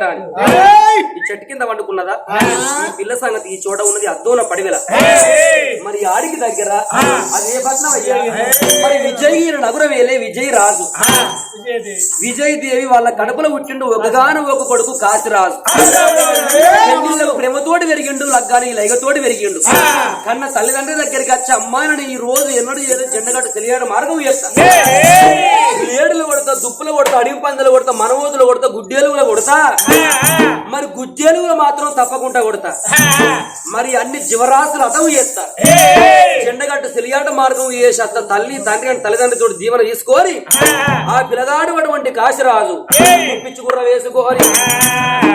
అయ్యరా అని ఈ చెట్టు కింద వండుకున్నదా ఈ పిల్ల సంగతి ఈ చోట ఉన్నది అద్దోన పడివెల. మరి ఆడికి దగ్గర అది ఏ పట్నం అయ్యా? మరి విజయ్ నగుర వేలే విజయ్ రాజు విజయ్ దేవి వాళ్ళ కడుపులో పుట్టిండు ఒకగాను ఒక కొడుకు కాశీరాజు. ప్రేమతోటి పెరిగిండు లగ్గాని లైగతోటి పెరిగిండు. కన్న తల్లిదండ్రి దగ్గరికి వచ్చి అమ్మాయిని ఈ రోజు ఎన్నడూ ఏదో జెండగట్టు తెలియని మార్గం చేస్తా. ఏడులు కొడతా దుప్పులు కొడతా అడిగి పందులు కొడతా మనవోతులు కొడతా గుడ్డేలుగులు కొడతా? మరి గుజ్జేలుగులు మాత్రం తప్పకుండా కొడతా. మరి అన్ని జీవరాశులు అదవు చేస్తా. జెండగట్టు తెలియాట మార్గం చేసి అత్త తల్లి తండ్రి అని తల్లిదండ్రులతో దీవెన తీసుకొని ఆ పిలగాడు అటువంటి కాశీరాజు. పిచ్చి గుర్ర వేసుకొని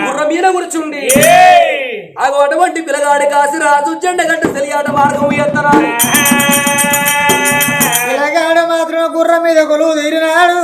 గుర్ర మీద కూర్చుండి. అగో అటువంటి పిలగాడి కాశీరాజు జెండగట్టు తెలియాట మార్గం ఎత్తరా పిల్లగాడు మాత్రం గుర్రం మీద కొలువు తీరినాడు.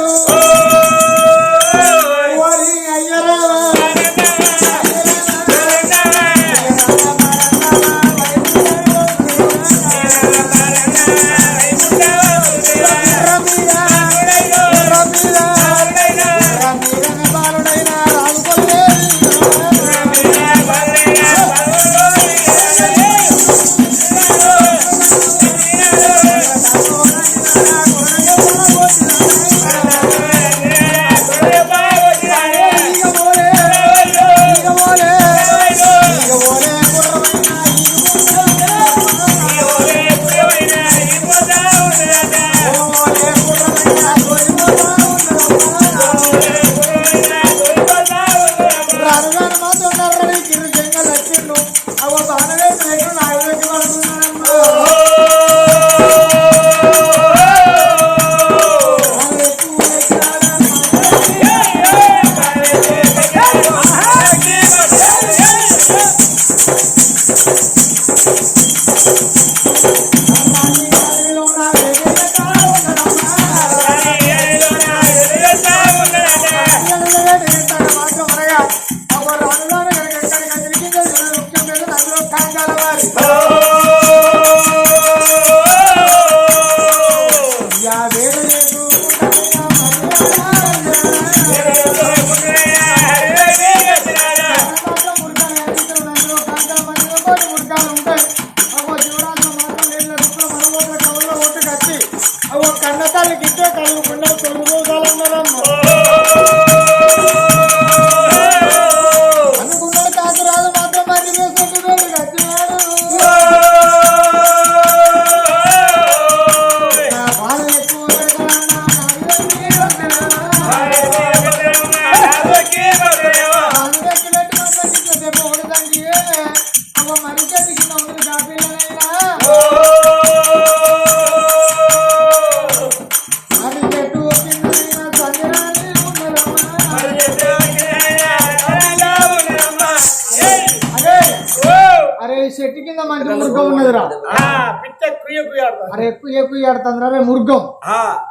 ఎక్కువ ఆడుతుందిరా రే మురుగం.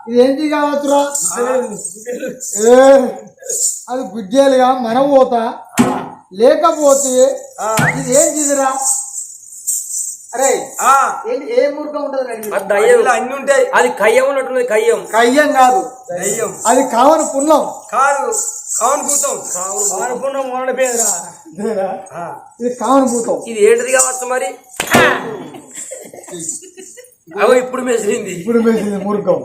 ఇది ఏంటి కావచ్చురా? ఏ, అది గుజ్జేలుగా మనం పోతా. లేకపోతే ఇది ఏం చేదిరా అరే ఏంటి ఏ మురుగం ఉంటది అన్ని ఉంటాయి. అది కయ్యం ఉన్నట్టున్నది కయ్యం. కయ్యం కాదు. దయ్యం. అది కావని పుల్లం కాదు. కావును భూతం. కావును పేదరా ఇది కావని భూతం. ఇది ఏంటిది కావచ్చు మరి? అగో ఇప్పుడు మెసిలింది. ఇప్పుడు వేసింది మురుగం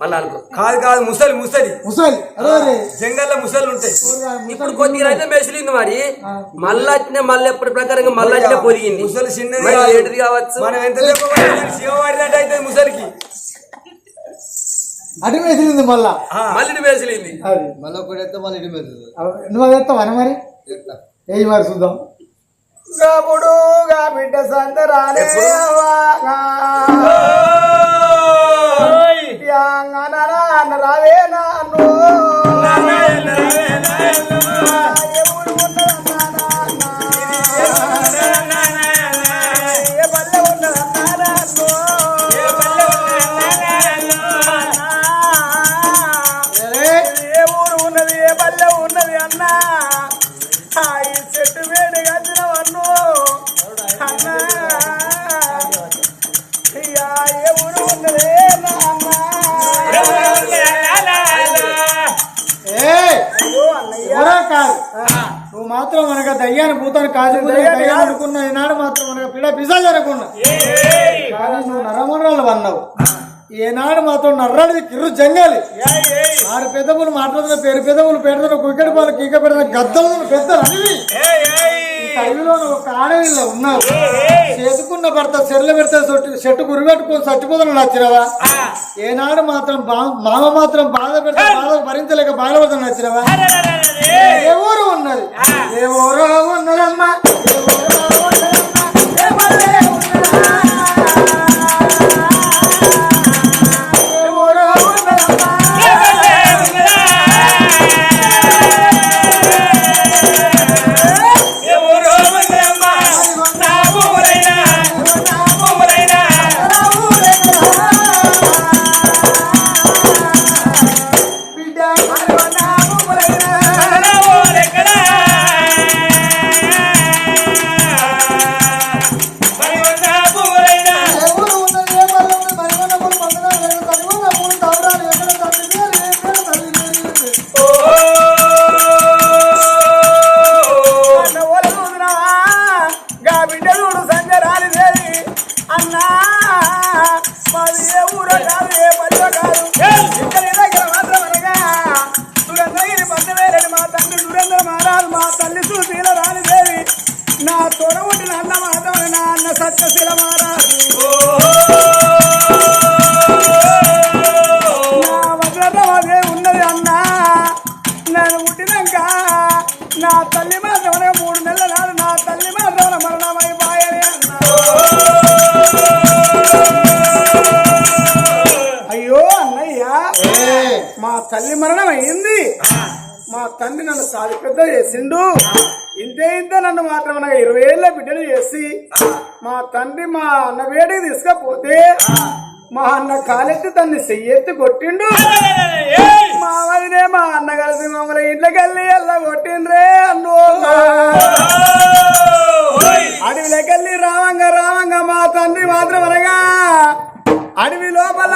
మళ్ళా అనుకో కాదు కాదు ముసలి ముసలి. ముసలి జంగల్లో ముసలు ఉంటాయి ఇప్పుడు కొద్దిగా అయితే మెసిలింది మరి. మళ్ళీ వచ్చిన మళ్ళీ ఎప్పటి ప్రకారంగా మళ్ళీ వచ్చిన పొదిగింది ముసలి చిన్నది. ఏంటిది కావచ్చు? మనం ఎంత శివవాడినట్టు అయితే ముసలికి. అటు వేసింది మళ్ళా. మళ్ళీ మెసిలింది. అది. మళ్ళీ ఒకటి ఎత్తే మళ్ళీ ఇటు నువ్వు అది ఎత్తావా మరి? ఏ మరి చూద్దాం. గబుడుగా బిడ్డ సందరాలే మాత్రం అనగా దయ్యాన్ని భూతాన్ని కాదు అనుకున్న ఈనాడు మాత్రం అనగా పిల్ల పిసాజ్ అనుకున్నా. కానీ నువ్వు నరమరాలు అన్నావు ఏనాడు మాత్రం నర్రాడిది కిర్రు జంగాలి. ఆరు పెద్దములు మాట్లాడుతున్న పేరు పెద్దములు పెడుతున్న కుక్కడి పాలు కీక పెడుతున్న గద్దలు పెద్దలు అడవిలో ఒక ఆడవిలో ఉన్నావు. చేతుకున్న భర్త చెర్ల పెడితే చెట్టు- చెట్టు గురిపెట్టుకొని చచ్చిపోతున్నా నచ్చినవా ఏనాడు మాత్రం మామ మాత్రం బాధ పెడితే బాధ భరించలేక బాధపడుతున్నా నచ్చినవా ఏ ఊరు ఉన్నది? ఏ ఊరు ఉన్నదమ్మా? ఏ ఊరు సత్యశీల మహారాజు నా వజ్రరాజే ఉన్నది అన్నా నేను పుట్టినాక నా తల్లి మాత్రమే మూడు నెలల నాడు నా తల్లి మాత్రమే మరణమైపోయాయి అన్నా అయ్యో అన్నయ్య మా తల్లి మరణం అయింది. మా తండ్రి నన్ను సాది పెద్ద చేసిండు. ఇంతే ఇంత నన్ను మాత్రం నాకు ఇరవై ఏళ్ళ బిడ్డలు చేసి మా తండ్రి మా అన్న వేడికి తీసుకపోతే మా అన్న కాలెత్తి తన్ని చెయ్యెత్తి కొట్టిండు. మా వదినే మా అన్న కలిసి మమ్మల్ని ఇంట్లోకి వెళ్ళి ఎల్ల కొట్టిండ్రే అన్నో అడవిలోకి వెళ్ళి రావంగా రావంగా మా తండ్రి మాత్రం అనగా అడవి లోపల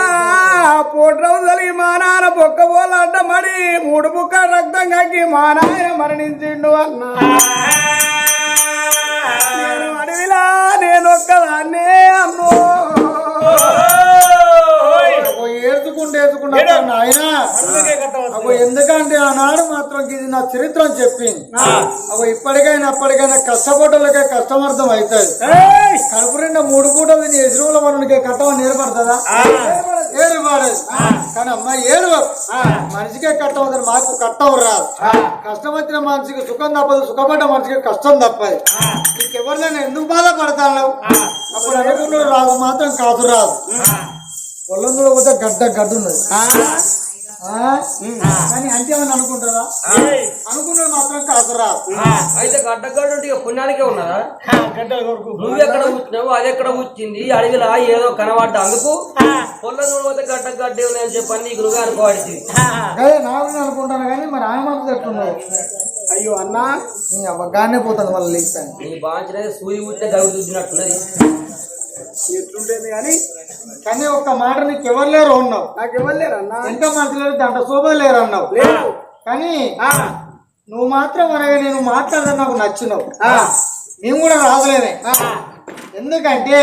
పోట్రవు కలిగి మా నాన్న బొక్క పోల మూడు బుక్క రక్తం కక్కి మా నాయన మరణించిండు అన్న. నేను అడవిలా నేను ఒక్కదాన్నే అన్నో అగో ఎందుకంటే ఆనాడు మాత్రం ఇది నా చరిత్ర అని చెప్పింది. అగో ఇప్పటికైనా అప్పటికైనా కష్టపడ్డలకే కష్టమర్థం అవుతుంది! కడుపు నిండా మూడు పూటలు తిని ఎదురుల మనకి కట్టమని ఏర్పడుతుందా ఏరు పడదు కానీ అమ్మ ఏడు మనిషికే కట్టవద్దని మాకు కట్టవు రాదు. కష్టం వచ్చిన మనిషికి సుఖం తప్పదు సుఖపడ్డ మనిషికి కష్టం తప్పదు. నీకెవరినైనా ఎందుకు బాధపడతాను అప్పుడు అనుకున్నాడు రాదు మాత్రం కాదు రాదు పొలంలో పోతే గడ్డ గడ్డ ఉన్నది. ఆ? కానీ అంతేమని అనుకుంటారా అనుకున్నాడు మాత్రం కాదు రాదు అయితే గడ్డగడ్డ ఉంటే ఇక పుణ్యానికే ఉన్నదా? నువ్వు ఎక్కడ కూర్చున్నావు అది ఎక్కడ కూర్చుంది అడవిలా ఏదో కనబడ్డ అందుకు? పొల్ల పోతే గడ్డ గడ్డే ఉన్నాయని చెప్పని నీకు నువ్వే అనుకోవాల్సి అదే నాకు అనుకుంటాను కానీ మరి ఆయన మనసు ఎట్టున్నావు అయ్యో అన్నా. నీ అవ్వగానే పోతుంది మళ్ళీ లేస్తాను నీ బాంచనే సూది కూర్చుంటే గవి చూసినట్టున్నది. ఎట్లుంటేది కానీ కానీ ఒక్క మాట నీకు ఎవరు లేరు ఉన్నావు నాకు ఇవ్వలేరు అన్నా? ఎంత మంచి లేరు దాంట్లో శోభ లేరు అన్నావు. లేదు. కానీ నువ్వు మాత్రం అనగా నేను మాట్లాడడం నాకు నచ్చినావు. మేము కూడా రాదులేనే ఆ, ఎందుకంటే.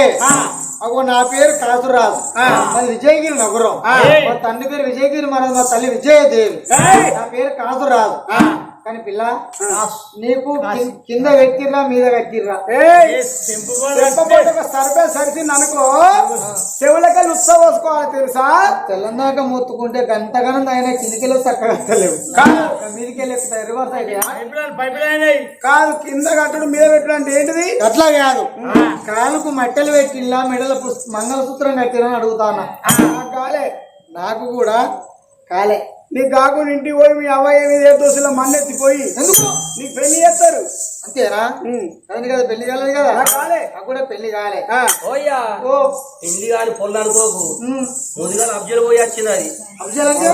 అగో నా పేరు కాసురాజు. మాది విజయగిరి నగరం. మా తండ్రి పేరు విజయగిరి మరి మా తల్లి విజయదేవి! నా పేరు కాసురాజు. కానీ పిల్ల నీకు కింద వ్యక్తిరా మీద ఒక సర్వే సరిచింది అనుకో చెవులకెళ్ళి ఉత్సవం పోసుకోవాలి తెలుసా? తెల్లందాక మొత్తుకుంటే గంటగానం ఆయన కిందికెళ్ళి చక్కగా మీదికి వెళ్ళి రివర్స్ అయితే కాదు కింద కట్టడం మీద పెట్టడం అంటే ఏంటిది? అట్లా కాదు. కాలుకు మట్టెలు పెట్టిల్లా మెడల మంగళసూత్రం కట్టిరా అని అడుగుతానా కాలే. నాకు కూడా కాలే. నీ కాకుండా ఇంటికి పోయి మీ అవ్వ ఏమి ఏ దోశలో మన్నెత్తిపోయి ఎందుకు? నీకు పెళ్ళి చేస్తారు. అంతేనా. అదే కదా పెళ్ళి కాలేదు కదా? కాలే. నాకు కూడా పెళ్ళి కాలే. ఆ, ఓయ్యా ఓ. ఇండి కాని పొల్ల అనుకోకు. ముందుగా అబ్జర్వ్ పోయి వచ్చింది అది. అఫ్జల్ అంటే?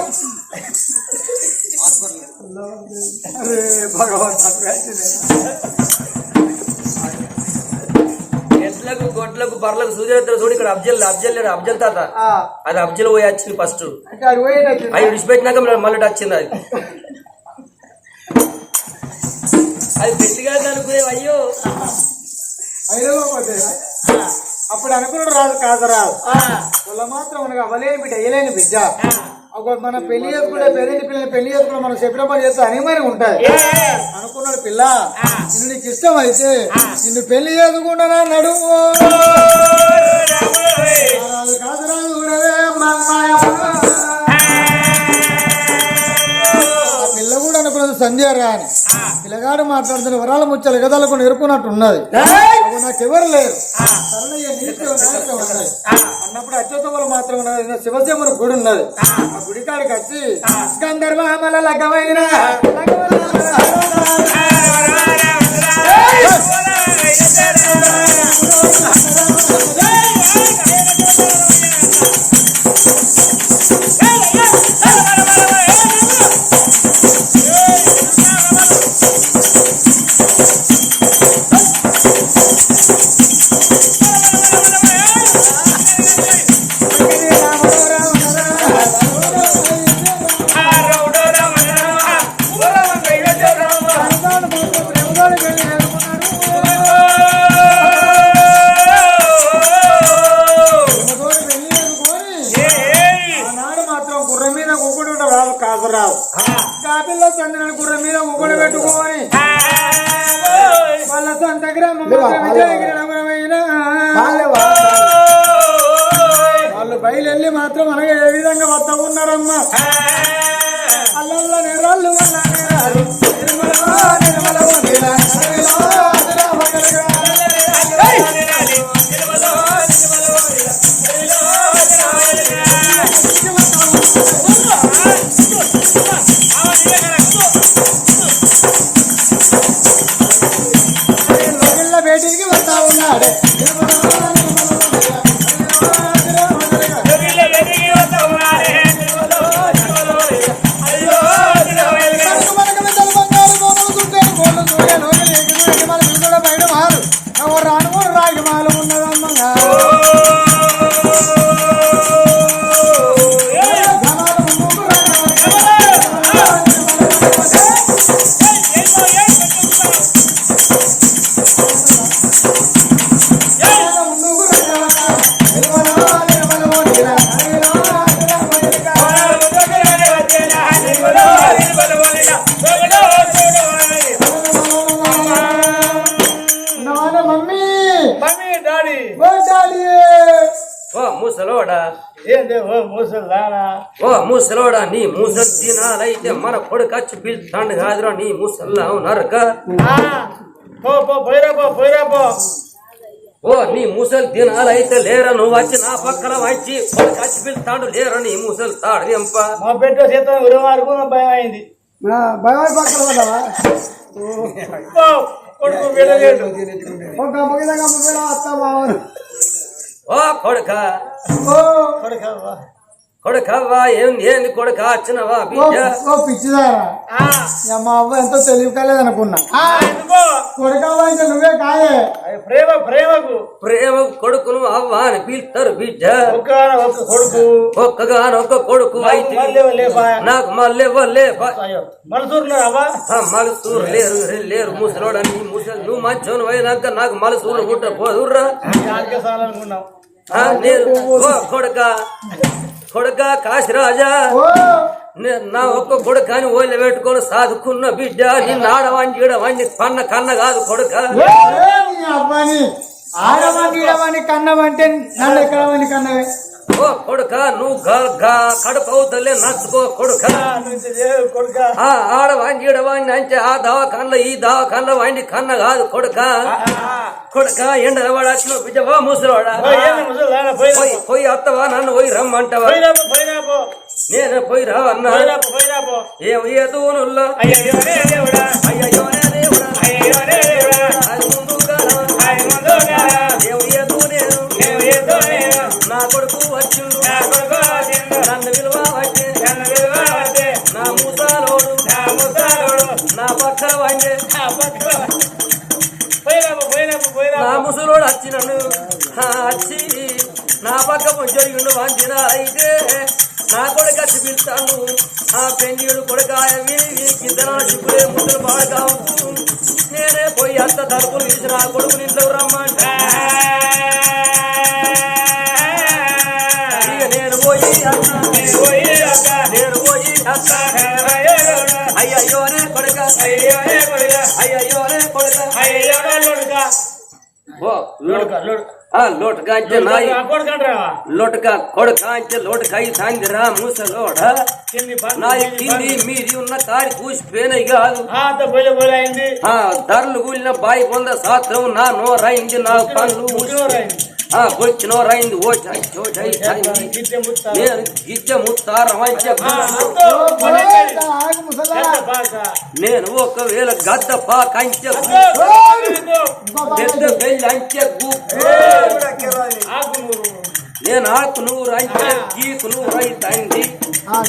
అరే ఎట్లకు గొడ్లకు బర్లకు సూర్యరత్న చూడు ఇక్కడ అబ్జల్ అబ్జల్ లేడు అబ్జల్ తాత. అది అబ్జల్ పోయి వచ్చింది ఫస్ట్ అవి విడిచిపెట్టినాక మళ్ళీ వచ్చింది అది. అది పెళ్ళిగా అనుకునేవి అయ్యో. అప్పుడు అనుకున్నాడు రాదు కాదు రాదు. వాళ్ళ మాత్రం మనకు అవ్వలేని బిడ్డ అయ్యలేని బిడ్డ. ఒక మన పెళ్ళి చేసుకుంటే పెళ్ళి పిల్లలు పెళ్ళి చేసుకుంటే మనం చెప్పిన పని చేస్తే అనేమని ఉంటది. అనుకున్నాడు పిల్ల నిన్ను నీకు ఇష్టం అయితే నిన్ను పెళ్ళి చేసుకుంటానా నడుము? రాదు కాదు రాదు. ఆ పిల్ల కూడా అనుకున్నది సంజయ్ రా అని పిల్లగాడు మాట్లాడుతున్న వరాల ముచ్చలు ఎగదలకు నేర్పున్నట్టు ఉన్నది. నాకెవరు లేరు. సరళయ్య నీకు నాయకుడు ఉన్నది. అన్నప్పుడు అత్యుత్తములు మాత్రం ఉన్నది. శివసేముడు గుడి ఉన్నది. ఆ. గుడి కాడికి వచ్చి గంధర్వమల లగ్గమైన ఆనాడు ముసలోడా నీ ముసలి దినాలైతే మన కొడుకచ్చి పిలుస్తాండు కాదురా నీ ముసల్లా నరక. పో పో పోయిరా పో పోయిరా పో. ఓ నీ ముసలి దినాలైతే లేరా నువ్వు వచ్చి నా పక్కన వచ్చి కొడుకచ్చి పిలుస్తాడు లేరా నీ ముసలి తాడు ఎంప. మా బిడ్డ చేత ఉరి వరకు భయం అయింది భయపడి పక్కన పడ్డావా పో, కొడుకు వెళ్ళలేదు ఒక గమ్మగిన గమ్మగిన అత్త మామను ఓ కొడుక. ఓ. కొడుకవ్వా ఏం ఏంది కొడుక వచ్చినవా పిచ్చిదారా. మా అవ్వ ఎంతో తెలివి కాలేదు అనుకున్నా కొడుకవ్వ అంటే నువ్వే కాయే అది ప్రేమ ప్రేమకు. ప్రేమ కొడుకును అవ్వ అని పిలుస్తారు బిడ్డ. ఒక్క ఒక్క కొడుకు కొడుకు అయితే. నాకు మళ్ళీ వల్లే మలసూరు లేరు లేరు ముసలోడని ముసలి. నువ్వు మంచోను అయినాక నాకు మలసూరు పుట్ట పోదుర్రా నేను కొడుక. కొడుక కాశీరాజా. నే- ఒక్క కొడుకని ఓళ్ళ పెట్టుకొని సాదుకున్న బిడ్డ నిన్ను ఆడవాణి ఈడవాణి కన్న కన్న కాదు కొడుక. ఆడవాణి ఈడవాణి కన్నవంటే నన్ను ఎక్కడ కన్నవే? ఓ కొడుక నువ్వు గా- గా- కడుపు అవుతలే నచ్చుకో కొడుక. కొడుక? ఆ ఆడవాణి ఈడవాణి అంటే ఆ దవాఖాన్లో ఈ దవాఖాన్లో వాణ్ణి కన్న కాదు కొడుక. కొడుక ముసలోడా? ముసలానా పోయిరా పోయి పోయి అత్తవా నన్ను పోయి రమ్మంటావా? నేను పోయి రావన్నా? ఏం అయ్యో దేవుడా. దేవుడా. అయ్యో దేవుడా. నా. ముసలోడు వచ్చి నన్ను వచ్చి నా పక్క జరిగిండు వంచిన అయితే నా కొడుకు పిలుస్తాను ఆ పెండియుడు కొడుక విని కింద చిప్పుడే ముసలు బాగా ఉంటూ నేనే పోయి అంత తలుపులు తీసి నా కొడుకు ఇంట్లో రమ్మంటే. నేను పోయి అత్త. నేను పోయి అత్త. అయ్యో లోటకా అంటే నాయి కొడుకంటారా లోటక కొడుక అంటే లోటకాయ సాందిరా మూసలోడ నాయి కింది మీది ఉన్న కాడి కూసిపోయినాయి కాదు ధరలు కూలిన బాయి పొంద సాత్రం నా నోరైంది నా పనులు ముగ్గురు ఆ వచ్చినోరైంది ఓ చై చో చై చై. గిద్దె ముత్త నేను ఒకవేళ గద్ద పాకంచె ఇంకో పెద్ద పెళ్ళి అంచె నేను ఆకు నూరు అంచె గీకు నూరు అయితంది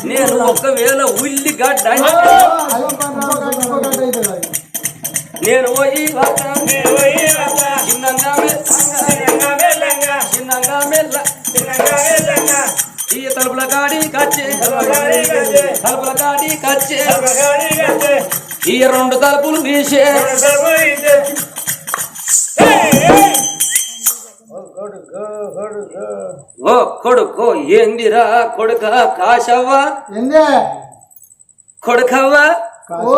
నేను ఒకవేళ ఉల్లిగడ్డ అంచె నేను పోయి వస్తా. చిన్నంగా మెల్ల, చిన్నంగా మెల్ల. ఈ తలుపుల కాడి కచ్చే. తలుపుల కాడి కచ్చే. ఈ రెండు తలుపులు తీసే ఓ కొడుకో ఏందిరా కొడుక కాశవ్వ? ఏందే? కొడుకవ్వ? ఓ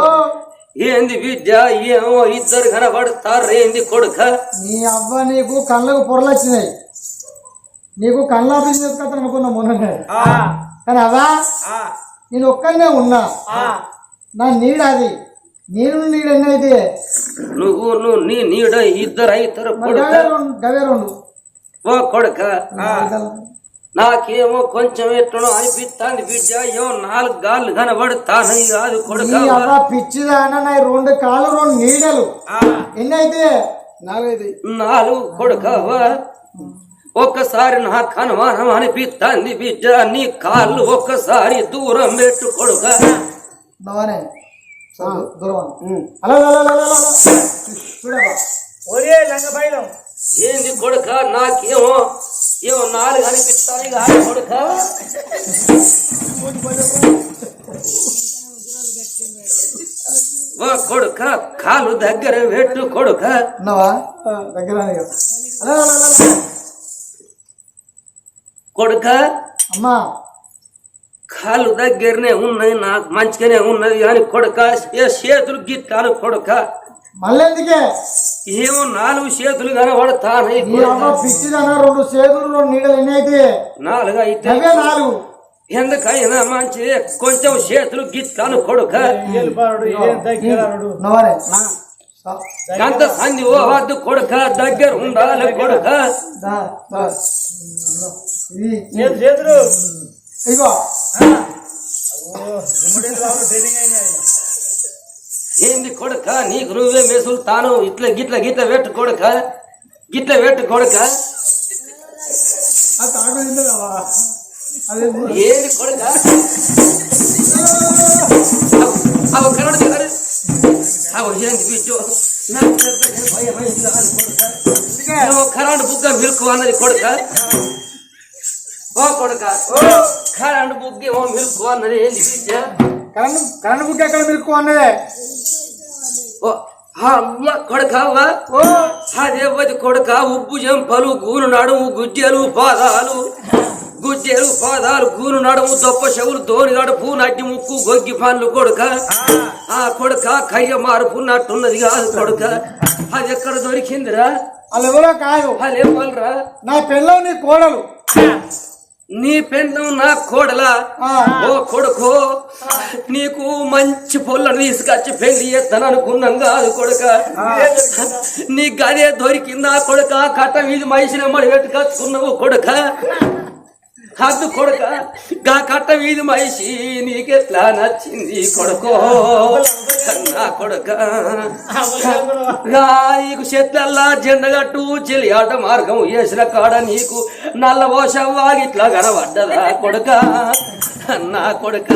ఏంది విద్య? ఏమో ఇద్దరు కనబడతారు. ఏంది కొడుక? నీ అవ్వ నీకు కళ్ళకు పొరలు వచ్చినాయి. నీకు కళ్ళ బిజినెస్ కథ అనుకున్నా మొన్ననే. కానీ అవ్వా నేను ఒక్కనే ఉన్నా. నా నీడ అది. నేను నీడ ఎన్నైతే? నువ్వు నువ్వు నీ నీడ ఇద్దరు రెండు గవే రెండు. ఓ కొడుక. నాకేమో కొంచెం ఎట్లనో అనిపిస్తాంది బిడ్డ. ఏమో నాలుగు గాళ్ళు కనబడతానని కాదు కొడుక. పిచ్చిదాన నా రెండు కాళ్ళు రెండు నీడలు. ఎన్నైతే? నాలుగైతే నాలుగు కొడుకవ్వ ఒక్కసారి నా కనుమానం అనిపిస్తాంది బిడ్డ. నీ కాళ్ళు ఒక్కసారి దూరం పెట్టు కొడుక. ఏంది కొడుక? నాకేమో ఏమో నాలుగు అనిపిస్తాయి కాదు కొడుక. ఓ కొడుక కాలు దగ్గర పెట్టు కొడుక. దగ్గర. కొడుక అమ్మా. కాలు దగ్గరనే ఉన్నది నాకు మంచిగానే ఉన్నది కానీ కొడుక ఏ చేతులు గిట్టాను కొడుక. మళ్ళీ ఎందుకే? ఏమో నాలుగు చేతులు కనబడతానై నీ అమ్మ పిచ్చిదన రెండు చేతులు రెండు నీడలు ఎన్నైతే? నాలుగు అయితే నాలుగు. ఎందుకైనా మంచి కొంచెం చేతులు గిట్టాను కొడుక. ఏల్పాడు ఏం దగ్గరాడు నవరే గంత సంధి ఓ వద్దు కొడుక దగ్గర ఉండాలి కొడుక. చేతులు? చేతులు ఇగో ట్రైనింగ్ అయినాయి. ఏంది కొడుక? నీకు నువ్వే మెసులుతాను ఇట్లా గిట్ల గిట్ల పెట్టు కొడుక? గిట్ల పెట్టు కొడుక? ఏంది కొడుక? అవ కరడు కరడు బుగ్గ మిల్క్ అన్నది కొడుక? ఓ కొడుక కరెంట్ బుగ్గ ఏమో మిల్క్ అన్నది ఏంది బిడ్డ? కరెంట్ కరెంట్ బుక్ ఎక్కడ మీకు అన్నదే? ఓ అమ్మ కొడుక అవ్వ ఓ. అదే పది కొడుక ఉప్పు చెంపలు గూను నడుము గుజ్జెలు పాదాలు. గుజ్జెలు పాదాలు గూను నడుము దొప్ప చెవులు దోని నడుపు నడ్డి ముక్కు గొగ్గి పండ్లు కొడుక. ఆ. కొడుక కయ్య మారుపున్నట్టున్నది కాదు కొడుక. అది ఎక్కడ దొరికిందిరా? వాళ్ళు ఎవరో కాదు. అదేం వాళ్ళరా నా పెళ్ళం నీ కోడలు. నీ పెన్ను నా కోడలా? ఓ కొడుకో నీకు మంచి పొల్లను తీసుకొచ్చి పెళ్ళి చేస్తాను అనుకున్నాం కాదు కొడుక. నీ గదే దొరికిందా కొడుక? కట్ట వీధి మైసిన మడి పెట్టుకొచ్చుకున్నావు కొడుక. హద్దు కొడుక గా కట్ట వీధి మైసి నీకెట్లా నచ్చింది కొడుకో? నా కొడుక. నీకు చెట్లల్లా జెండగట్టు చెలి ఆట మార్గం వేసిన కాడ నీకు నల్ల పోషవ్వా ఇట్లా కనబడ్డదా కొడుక? నా కొడుక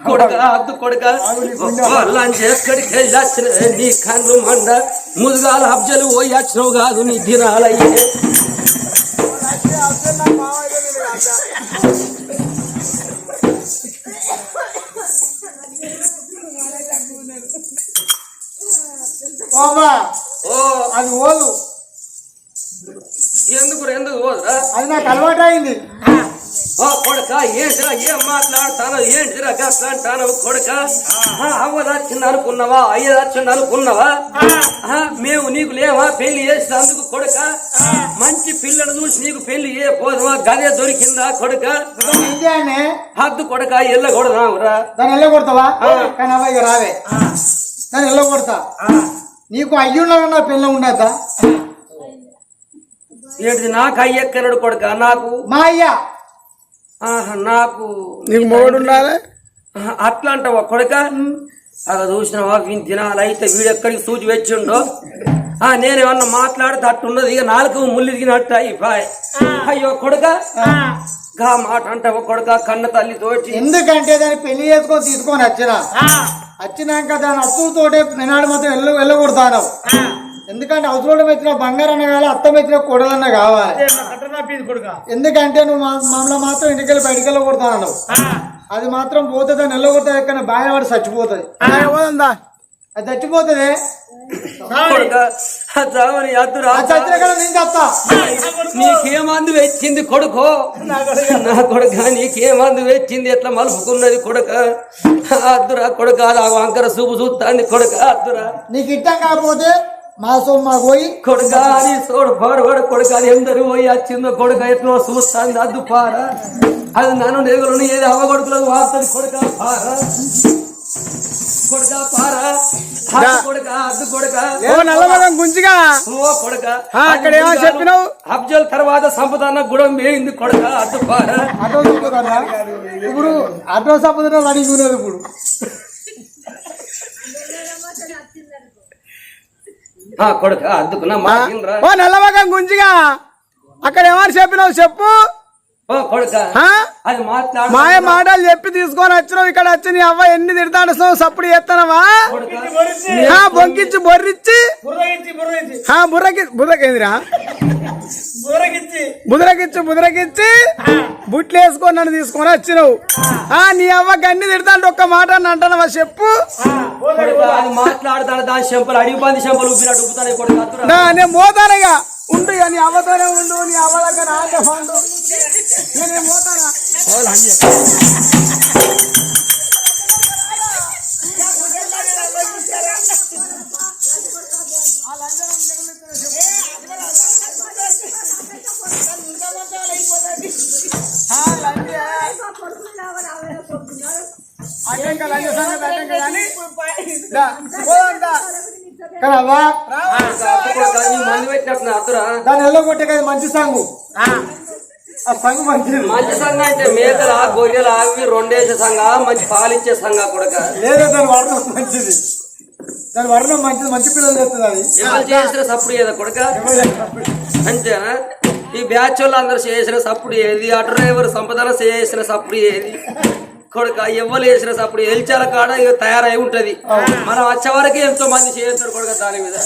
కొడుక అద్దు కొడుక లంచ్ ఎక్కడికి వెళ్ళి వచ్చిన నీ కన్ను మండ ముదుగాల అబ్జలు పోయి వచ్చినవు కాదు నీ దినాలయ్యే. అది ఓదు. ఎందుకు ఎందుకు పోదురా అది నాకు అలవాటు అయింది ఓ కొడక ఏంటిరా ఏం మాట్లాడతాను ఏంటిరా గట్లా అంటాను కొడక? ఆ, అవ్వ దాచింది అనుకున్నావా అయ్య దాచింది అనుకున్నావా మేము నీకు లేవా పెళ్ళి చేసినందుకు కొడక? మంచి పిల్లను చూసి నీకు పెళ్ళి ఏ పోదవా గదే దొరికిందా కొడక? హద్దు కొడక ఎల్ల కొడదావురా దాన్ని ఎల్ల కొడతావా కానీ ఇక రావే. దాన్ని ఎల్ల కొడతా నీకు అయ్యున్నా పిల్ల ఉండద్దా? ఏంటిది నాకు అయ్యక్కనడు కొడక నాకు? మా అయ్యా. నాకు నీకు మొగుడు ఉండాలి? అట్లా అంటావా కొడక? అలా చూసినావా వీని దినాలు అయితే వీడెక్కడికి సూచి వచ్చిండో ఆ నేనేమన్నా మాట్లాడితే అట్టున్నది. ఇక నాలుగు ముళ్ళు దిగినట్టు అయిపోయి అయ్యో కొడక? గా మాట అంటావా కొడక? కన్న తల్లి తోటి. ఎందుకంటే దాన్ని పెళ్ళి చేసుకొని తీసుకొని వచ్చిన? వచ్చినాక దాని అత్తులతోటే నినాడు మాత్రం ఎల్ల వెళ్ళకూడతాను ఎందుకంటే అవసరం ఎత్తిన బంగారం అన్న కావాలి. అత్తం ఎత్తిన కొడలన్న కావాలి ఎందుకంటే నువ్వు మమ్మల్ని మాత్రం ఇంటికెళ్ళి బయటికి వెళ్ళకూడతాను అది మాత్రం పోతే దాన్ని వెళ్ళకూడతా ఎక్కడ బాగా పడి చచ్చిపోతుంది అది చచ్చిపోతుంది? నీకేమందు వచ్చింది కొడుకో? నా కొడుక. నీకేమందు వచ్చింది? ఎట్లా మలుపుకున్నది కొడుక? అద్దురా కొడుక వంకర చూపు చూస్తాంది కొడుక అద్దురా నీకు ఇట్టం కాకపోతే మా సొమ్మ మాకు పోయి కొడుక అని సోడు పాడవాడు కొడుక అది ఎందరు పోయి వచ్చిందో కొడుక ఎట్లా చూస్తాంది? అద్దు పార. అది నన్ను నేగులను ఏది అవ్వ కొడుకులకు వాడుతుంది కొడుక పార. కొడుక పార కొడుక అద్దు కొడుక ఓ నల్లమగం గుంజిగా? ఓ కొడుక ఆ, అక్కడ ఏమో చెప్పినావు? అఫ్జల్ తర్వాత సంపదన్న గుడం వేయింది కొడుక అద్దు పార. ఇప్పుడు ఆటో సంపద అడిగినది ఇప్పుడు. ఆ కొడుక అద్దుకున్నా మాకింద్రా ఓ నల్లమగం గుంజిగా అక్కడ ఏమని చెప్పినావు చెప్పు. ఓ కొడుక ఆ? అది మాట్లాడు మాయ మాటలు చెప్పి తీసుకొని వచ్చినావు ఇక్కడ వచ్చి నీ అవ్వ ఎన్ని తిడతాడు సప్పుడు చేస్తానవా బొంకిచ్చి బొర్రిచ్చి. బుర్రకి బుర్రకేందిరా? బుదరకిచ్చి బుదరకిచ్చి బుట్లు వేసుకొని నన్ను తీసుకొని వచ్చినావు. ఆ. నీ అవ్వకి అన్ని తిడతాంటే ఒక్క మాట అని అంటానవా చెప్పు? మాట్లాడతాడు దాని చెంపలు చెంపలు నేను పోతానగా ఉండు ఇక నీ అవ్వతోనే ఉండు నీ అవ్వ దగ్గర పండు నేను పోతానా కొడుక నీ మందు పెట్టినట్టు అద్దురా దాన్ని కదా మంచి సాంగు. ఆ. సంగు మంచిది. మంచి సంఘ అంటే మేకల గొర్రెల అవి రెండేసే సంఘ మంచి పాలిచ్చే సంఘ కొడుక. లేదా దాని వర్ణం మంచిది. దాని వర్ణం మంచిది మంచి పిల్లలు చెప్తుంది అది. ఎవరు చేసిన సప్పుడు ఏదా కొడుక. అంతేనా? ఈ బ్యాచ్ వాళ్ళు అందరు చేసిన సప్పుడు ఏది? ఆ డ్రైవర్ సంపదన చేసిన సప్పుడు ఏది? కొడుక ఎవ్వరు చేసిన సప్పుడు ఎల్చాల కాడ ఇక తయారై ఉంటది. మనం వచ్చే వరకు ఎంతో మంది చేస్తారు కొడుక దాని మీద.